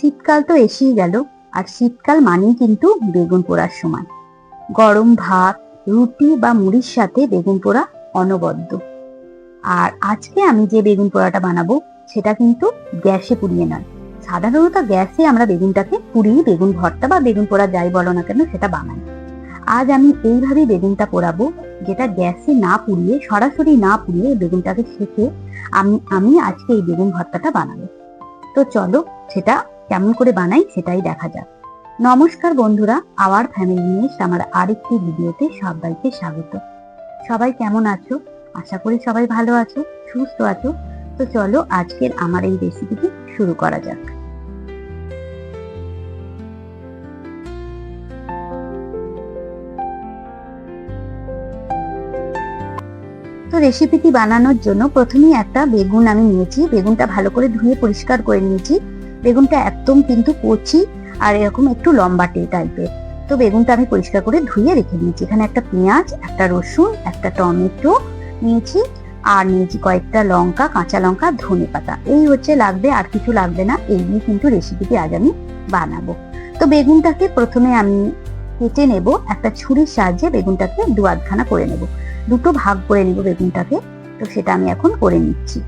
শীতকাল তো এসেই গেল, আর শীতকাল মানেই কিন্তু বেগুন পোড়ার সময়। গরম ভাত, রুটি বা মুড়ির সাথে বেগুন পোড়া অনবদ্য। আর আজকে আমি যে বেগুন পোড়াটা বানাবো, সেটা কিন্তু গ্যাসে পুড়িয়ে নয়। সাধারণত গ্যাসে আমরা বেগুনটাকে পুড়িয়ে বেগুন ভর্তা বা বেগুন পোড়া যাই বলো না কেন, সেটা বানাই। আজ আমি এইভাবেই বেগুনটা পোড়াবো, যেটা গ্যাসে না পুড়িয়ে, সরাসরি না পুড়িয়ে বেগুনটাকে শেখে আমি আমি আজকে এই বেগুন ভর্তাটা বানাবো। তো চলো সেটা কেমন করে বানাই সেটাই দেখা যাক। নমস্কার বন্ধুরা, আওয়ার ফ্যামিলি নিয়ে আমার আরেকটি ভিডিওতে সবাইকে স্বাগত। সবাই কেমন আছো? আশা করি সবাই ভালো আছো, সুস্থ আছো। তো চলো আজকের আমার এই রেসিপিটি শুরু করা যাক। তো রেসিপিটি বানানোর জন্য প্রথমেই একটা বেগুন আমি নিয়েছি। বেগুনটা ভালো করে ধুয়ে পরিষ্কার করে নিয়েছি। বেগুনটা একদম কিন্তু কচি আর এরকম একটু লম্বাটে টাইপের তো বেগুনটা আমি পরিষ্কার করে ধুয়ে রেখে দিয়েছি। এখানে একটা পেঁয়াজ, একটা রসুন, একটা টমেটো নিয়েছি আর নিয়েছি কয়েকটা লঙ্কা, কাঁচা লঙ্কা, ধনে পাতা। এই হচ্ছে লাগবে, আর কিছু লাগবে না। এই নিয়ে কিন্তু রেসিপিটি আজ আমি বানাবো। তো বেগুনটাকে প্রথমে আমি কেটে নেব। একটা ছুরির সাহায্যে বেগুনটাকে দু আধখানা করে নেব। দুটো ভাগ করে নেব বেগুনটাকে। তো সেটা আমি এখন করে নিচ্ছি।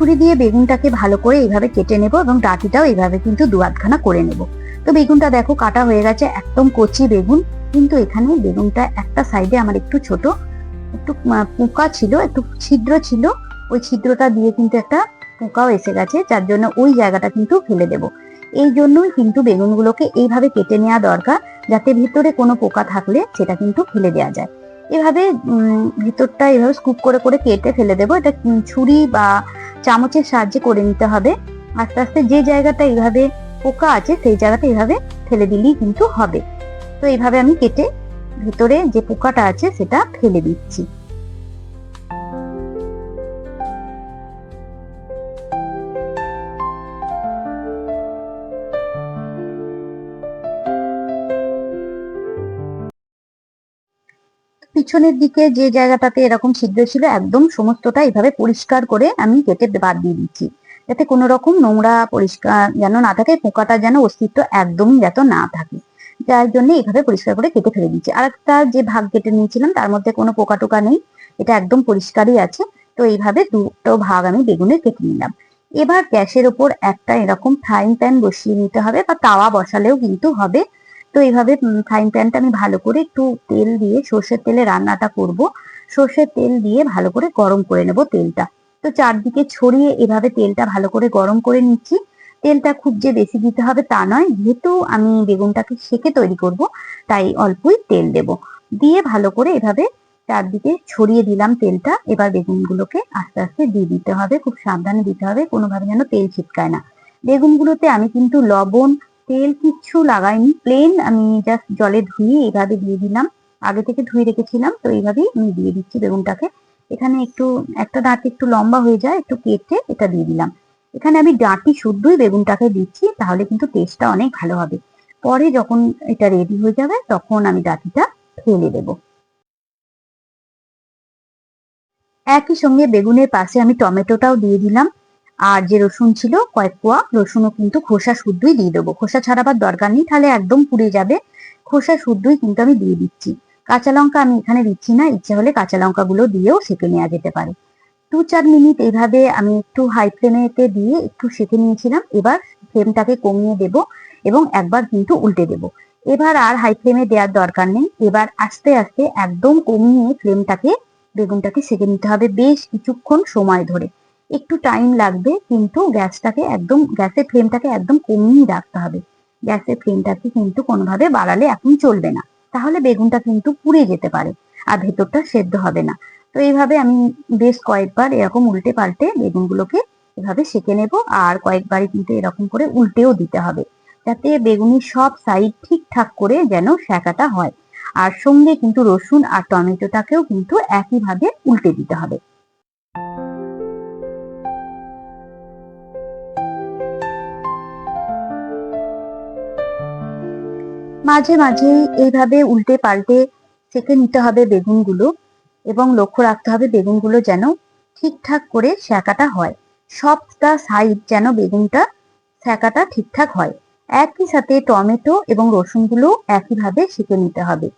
ছুরি দিয়ে বেগুনটাকে ভালো করে এইভাবে কেটে নেব এবং ডাটিটাও এইভাবে কিন্তু দু আধখানা করে নেব। তো বেগুনটা দেখো কাটা হয়ে গেছে, একদম কচি বেগুন। কিন্তু এখানে বেগুনটা একটা সাইডে আমার একটু ছোট, একটু পোকা ছিল, একটু ছিদ্র ছিল। ওই ছিদ্রটা দিয়ে কিন্তু একটা পোকাও এসে গেছে, যার জন্য ওই জায়গাটা কিন্তু ফেলে দেব। এই জন্যই কিন্তু বেগুনগুলোকে এইভাবে কেটে নেওয়া দরকার, যাতে ভিতরে কোনো পোকা থাকলে সেটা কিন্তু ফেলে দেওয়া যায়। এভাবে ভিতরটা এভাবে স্কুপ করে করে কেটে ফেলে দেবো। এটা ছুরি বা চামচের সাহায্যে করে নিতে হবে। আস্তে আস্তে যে জায়গাটা এইভাবে পোকা আছে, সেই জায়গাটা এইভাবে ফেলে দিলেই কিন্তু হবে। তো এইভাবে আমি কেটে ভেতরে যে পোকাটা আছে, সেটা ফেলে দিচ্ছি। পিছনের দিকে যে জায়গাটাতে এরকম ছিদ্র ছিল, একদম সমস্তটা এইভাবে পরিষ্কার করে আমি কেটে বাদ দিয়ে দিচ্ছি। যাতে কোনো রকম নোংরা পরিষ্কার যেন না থাকে, পোকাটা যেন অস্তিত্ব একদমই যাতে না থাকে। যার জন্য এইভাবে পরিষ্কার করে কেটে ফেলে দিচ্ছি। আর একটা যে ভাগ কেটে নিয়েছিলাম, তার মধ্যে কোনো পোকা টোকা নেই। এটা একদম পরিষ্কারই আছে। তো এইভাবে দুটো ভাগ আমি বেগুনে কেটে নিলাম। এবার গ্যাসের ওপর একটা এরকম ফ্রাইং প্যান বসিয়ে নিতে হবে বা তাওয়া বসালেও কিন্তু হবে। তো এইভাবে ফ্রাইং প্যানটা আমি ভালো করে একটু তেল দিয়ে সর্ষের তেলে রান্নাটা করব। সর্ষের তেল দিয়ে ভালো করে গরম করে নেব তেলটা। তো চারদিকে ছড়িয়ে এভাবে তেলটা ভালো করে গরম করে নিচ্ছি। তেলটা খুব যে বেশি দিতে হবে তা নয়, যেহেতু আমি বেগুনটাকে সেকে তৈরি করব, তাই অল্পই তেল দেব। দিয়ে ভালো করে এভাবে চারদিকে ছড়িয়ে দিলাম তেলটা, এবার বেগুনগুলোকে আস্তে আস্তে দিয়ে দিতে হবে। খুব সাবধানে দিতে হবে, কোনোভাবে যেন তেল ছিটকায় না। বেগুনগুলোতে আমি কিন্তু লবণ তেল কিচ্ছু লাগাইনি প্লেন আমি জাস্ট জলে ধুয়ে এইভাবে দিয়ে দিলাম। আগে থেকে ধুয়ে রেখেছিলাম, তো এইভাবেই আমি দিয়ে দিচ্ছি বেগুনটাকে। এখানে একটু, একটা ডাঁটি একটু লম্বা হয়ে যায়, একটু কেটে এটা দিয়ে দিলাম। এখানে আমি ডাঁটি শুদ্ধই বেগুনটাকে দিচ্ছি, তাহলে কিন্তু টেস্টটা অনেক ভালো হবে। পরে যখন এটা রেডি হয়ে যাবে, তখন আমি ডাঁটিটা ফেলে দেব। একই সঙ্গে বেগুনের পাশে আমি টমেটোটাও দিয়ে দিলাম। আর যে রসুন ছিল, কয়েক কোয়া রসুনও কিন্তু খোসা শুদ্ধই দিয়ে দেবো। খোসা ছাড়াবার দরকার নেই, তাহলে একদম পুড়ে যাবে। খোসা শুদ্ধই কিন্তু আমি দিয়ে দিচ্ছি। কাঁচা লঙ্কা আমি এখানে দিচ্ছি না, ইচ্ছে হলে কাঁচা লঙ্কা গুলো দিয়েও সেঁকে নেওয়া যেতে পারে। দু চার মিনিট এইভাবে আমি একটু হাই ফ্লেমেতে দিয়ে একটু সেঁকে নিয়েছিলাম, এবার ফ্লেমটাকে কমিয়ে দেব এবং একবার কিন্তু উল্টে দেব। এবার আর হাই ফ্লেমে দেওয়ার দরকার নেই, এবার আস্তে আস্তে একদম কমিয়ে ফ্লেমটাকে বেগুনটাকে সেঁকে নিতে হবে বেশ কিছুক্ষণ সময় ধরে। একটু টাইম লাগবে, কিন্তু গ্যাসটাকে একদম, গ্যাসের ফ্লেমটাকে একদম কমিয়ে রাখতে হবে। গ্যাসের ফ্লেমটাকে কিন্তু কোনোভাবে বাড়ালে এখন চলবে না। তাহলে বেগুনটা কিন্তু পুড়ে যেতে পারে আর ভেতরটা সেদ্ধ হবে না। তো এইভাবে আমি বেশ কয়েকবার এরকম উল্টে পাল্টে বেগুনগুলোকে এভাবে সেঁকে নেব আর কয়েকবারই কিন্তু এরকম করে উল্টেও দিতে হবে। যাতে বেগুনের সব সাইড ঠিকঠাক করে যেন সেঁকাটা হয়। আর সঙ্গে কিন্তু রসুন আর টমেটোটাকেও কিন্তু একইভাবে উল্টে দিতে হবে। মাঝে মাঝে এইভাবে উল্টে পাল্টে সেকে নিতে হবে বেগুনগুলো এবং লক্ষ্য রাখতে হবে বেগুনগুলো যেন ঠিকঠাক করে সেকাটা হয়। সবটা সাইড যেন বেগুনটা সেকাটা ঠিকঠাক হয়। একই সাথে টমেটো এবং রসুনগুলো একইভাবে সেকে নিতে হবে।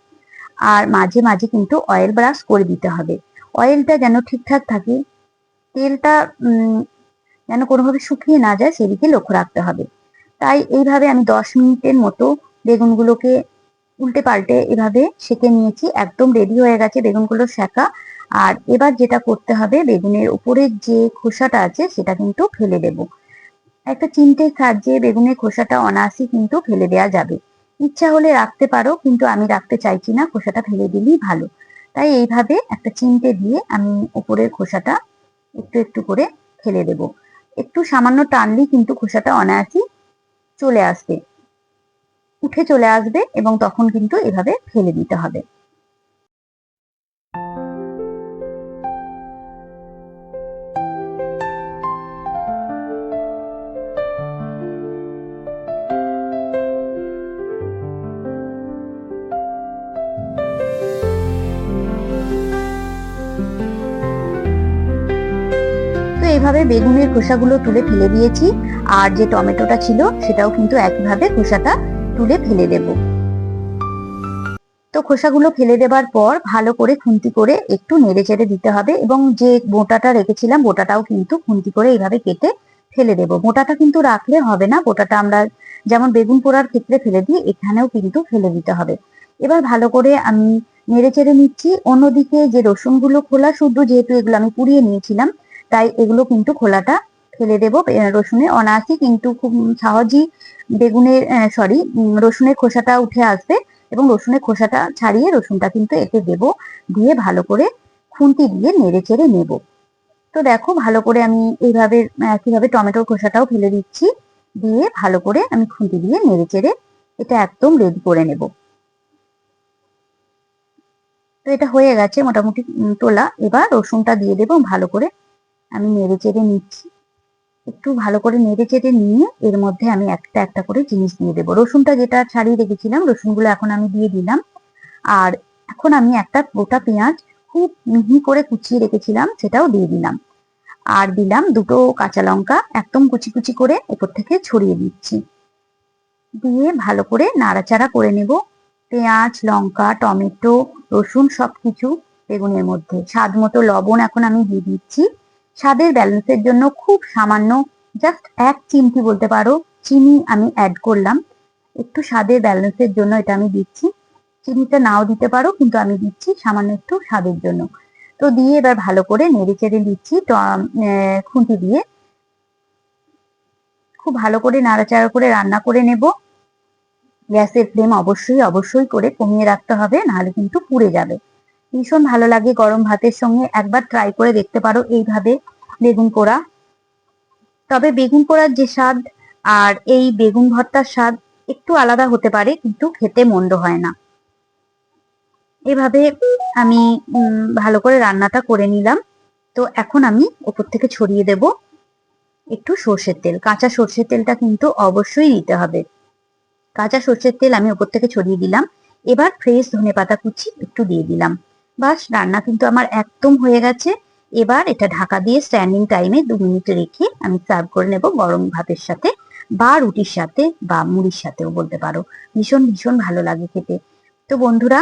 আর মাঝে মাঝে কিন্তু অয়েল ব্রাশ করে দিতে হবে। অয়েলটা যেন ঠিকঠাক থাকে, তেলটা যেন কোনোভাবে শুকিয়ে না যায় সেদিকে লক্ষ্য রাখতে হবে। তাই এইভাবে আমি দশ মিনিটের মতো বেগুনগুলোকে উল্টে পাল্টে এভাবে সেকে নিয়েছি, একদম রেডি হয়ে গেছে বেগুনগুলো সেকা আর এবার যেটা করতে হবে, বেগুনের উপরের যে খোসাটা আছে সেটা কিন্তু ফেলে দেব। একটা চিমটের সাহায্যে বেগুনের খোসাটা অনায়াসই কিন্তু ফেলে দেওয়া যাবে। ইচ্ছা হলে রাখতে পারো, কিন্তু আমি রাখতে চাইছি না, খোসাটা ফেলে দিলেই ভালো। তাই এইভাবে একটা চিমটে দিয়ে আমি উপরের খোসাটা একটু একটু করে ফেলে দেব। একটু সামান্য টানলেই কিন্তু খোসাটা অনায়াসই চলে আসবে। উঠে চলে আসবে এবং তখন কিন্তু এভাবে ফেলে দিতে হবে। এইভাবে বেগুনের খোসাগুলো তুলে ফেলে দিয়েছি। আর যে টমেটোটা ছিল, সেটাও কিন্তু একইভাবে খোসাটা তুলে ফেলে দেব। তো খোসাগুলো ফেলে দেবার পর ভালো করে খুন্তি করে একটু নেড়ে চেড়ে দিতে হবে এবং যে বোটাটা রেখেছিলাম বোটাটাও কিন্তু খুন্তি করে এইভাবে কেটে ফেলে দেব। বোটাটা কিন্তু রাখলে হবে না, বোটাটা আমরা যেমন বেগুন পোড়ার ক্ষেত্রে ফেলে দিই, এখানেও কিন্তু ফেলে দিতে হবে। এবার ভালো করে আমি নেড়ে চেড়ে নিচ্ছি। অন্যদিকে যে রসুনগুলো খোলা শুদ্ধ যেহেতু এগুলো আমি পুড়িয়ে নিয়েছিলাম, তাই এগুলো কিন্তু খোলাটা ফেলে দেবো রসুনে অনায়াসই কিন্তু খুব সহজেই বেগুনের সরি রসুনের খোসাটা উঠে আসবে এবং রসুনের খোসাটা ছাড়িয়ে রসুনটা কিন্তু এতে দেব, দিয়ে ভালো করে খুন্তি দিয়ে নেড়ে চেড়ে নেব। তো দেখো, ভালো করে আমি এইভাবে কীভাবে টমেটোর খোসাটাও ফেলে দিচ্ছি, দিয়ে ভালো করে আমি খুন্তি দিয়ে নেড়ে চেড়ে এটা একদম রেডি করে নেব। তো এটা হয়ে গেছে মোটামুটি তোলা। এবার রসুনটা দিয়ে দেবো, ভালো করে আমি নেড়ে চেড়ে নিচ্ছি। একটু ভালো করে নেড়ে চেড়ে নিয়ে এর মধ্যে আমি একটা একটা করে জিনিস দিয়ে দেবো। রসুনটা যেটা ছাড়িয়ে রেখেছিলাম, রসুনগুলো এখন আমি দিয়ে দিলাম। আর এখন আমি একটা গোটা পেঁয়াজ খুব মিহি করে কুচিয়ে রেখেছিলাম, সেটাও দিয়ে দিলাম। আর দিলাম দুটো কাঁচা লঙ্কা, একদম কুচি কুচি করে উপর থেকে ছড়িয়ে দিচ্ছি। দিয়ে ভালো করে নাড়াচাড়া করে নেব। পেঁয়াজ, লঙ্কা, টমেটো, রসুন সবকিছু বেগুনের মধ্যে। স্বাদ মতো লবণ এখন আমি দিয়ে দিচ্ছি। স্বাদের ব্যালেন্সের জন্য খুব সামান্য জাস্ট এক চিমটি বলতে পারো, চিনি আমি অ্যাড করলাম। একটু স্বাদের ব্যালেন্সের জন্য এটা আমি দিচ্ছি। চিনিটা নাও দিতে পারো, কিন্তু আমি দিচ্ছি সামান্য একটু স্বাদের জন্য। তো দিয়ে এবার ভালো করে নেড়ে চেড়ে দিচ্ছি খুঁটি দিয়ে। খুব ভালো করে নাড়াচাড়া করে রান্না করে নেব। গ্যাসের ফ্লেম অবশ্যই অবশ্যই করে কমিয়ে রাখতে হবে, নাহলে কিন্তু পুড়ে যাবে। ভীষণ ভালো লাগে গরম ভাতের সঙ্গে। একবার ট্রাই করে দেখতে পারো এইভাবে বেগুন পোড়া। তবে বেগুন পোড়ার যে স্বাদ আর এই বেগুন ভর্তার স্বাদ একটু আলাদা হতে পারে, কিন্তু খেতে মন্দ হয় না। এভাবে আমি ভালো করে রান্নাটা করে নিলাম। তো এখন আমি ওপর থেকে ছড়িয়ে দেব একটু সর্ষের তেল। কাঁচা সর্ষের তেলটা কিন্তু অবশ্যই দিতে হবে। কাঁচা সর্ষের তেল আমি ওপর থেকে ছড়িয়ে দিলাম। এবার ফ্রেশ ধনে পাতা কুচি একটু দিয়ে দিলাম। বাস, রান্না কিন্তু আমার একদম হয়ে গেছে। এবার এটা ঢাকা দিয়ে স্ট্যান্ডিং টাইমে দু মিনিট রেখে আমি সার্ভ করে নেব গরম ভাতের সাথে বা রুটির সাথে বা মুড়ির সাথেও বলতে পারো। ভীষণ ভীষণ ভালো লাগে খেতে। তো বন্ধুরা,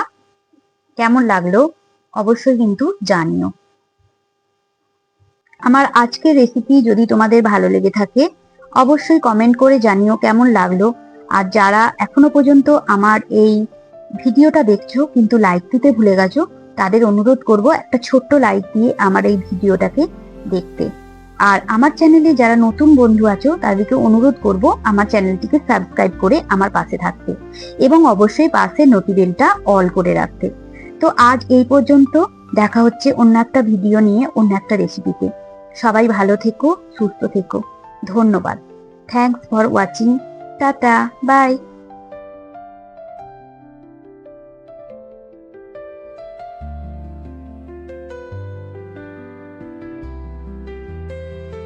কেমন লাগল অবশ্যই কিন্তু জানিও। আমার আজকের রেসিপি যদি তোমাদের ভালো লেগে থাকে, অবশ্যই কমেন্ট করে জানিও কেমন লাগল। আর যারা এখনও পর্যন্ত আমার এই ভিডিওটা দেখছ, কিন্তু লাইক দিতে ভুলে গেছো তাদের অনুরোধ করব একটা ছোট্ট লাইক দিয়ে আমার এই ভিডিওটাকে দেখতে। আর আমার চ্যানেলে যারা নতুন বন্ধু আছো, তাদেরকে অনুরোধ করব আমার চ্যানেলটিকে সাবস্ক্রাইব করে আমার পাশে থাকতে এবং অবশ্যই পাশে নোটিবেলটা অল করে রাখতে। তো আজ এই পর্যন্ত দেখা হচ্ছে অন্য একটা ভিডিও নিয়ে, অন্য একটা রেসিপিতে সবাই ভালো থেকো, সুস্থ থেকো। ধন্যবাদ। Thanks for watching tata bye